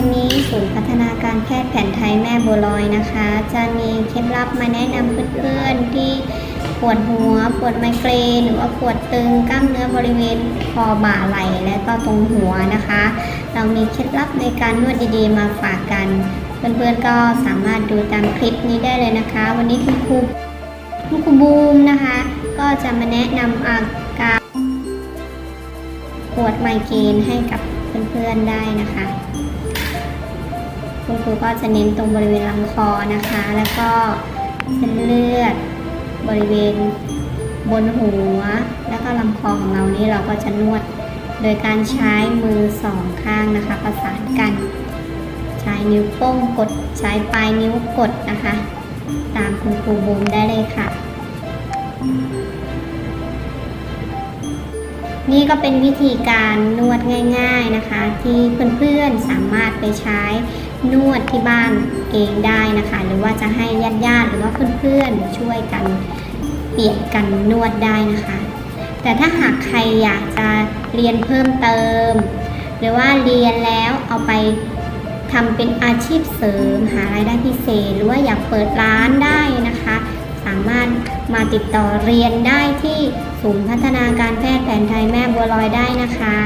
ันนี้ศูนย์พัฒนาการแพทย์แผนไทยแม่บัวลอยนะคะ จะมีเคล็ดลับมาแนะนำเพื่อนๆที่ปวดหัว ปวดไมเกรนหรือว่าปวดตึงกล้ามเนื้อบริเวณคอบ่าไหล่และก็ตรงหัวนะคะ เรามีเคล็ดลับในการนวดดีๆ มาฝากกัน เพื่อนๆก็สามารถดูตามคลิปนี้ได้เลยนะคะ วันนี้คุณครูคุณครูบูมนะคะ ก็จะมาแนะนำอาการปวดไมเกรนให้กับ เพื่อนๆได้นะคะ คุณครูก็จะเน้นตรงบริเวณลำคอนะคะ แล้วก็เส้นเลือด บริเวณบนหัว แล้วก็ลำคอของเรานี่เราก็จะนวด โดยการใช้มือสองข้างนะคะ ประสานกัน ใช้นิ้วโป้งกดใช้ปลายนิ้วกดนะคะ ตามคุณครูบูมได้เลยค่ะ นี่ก็เป็นวิธีการนวดง่ายๆนะคะ ที่เพื่อนๆสามารถไปใช้นวดที่บ้านเองได้นะคะ หรือว่าจะให้ญาติๆหรือว่าเพื่อนๆช่วยกันเปลี่ยนกันนวดได้นะคะ แต่ถ้าหากใครอยากจะเรียนเพิ่มเติม หรือว่าเรียนแล้วเอาไปทำเป็นอาชีพเสริมหารายได้พิเศษ หรือว่าอยากเปิดร้านได้นะคะ สามารถมาติดต่อเรียนได้ที่ ศูนย์พัฒนาการแพทย์แผนไทยแม่บัวลอยได้นะคะ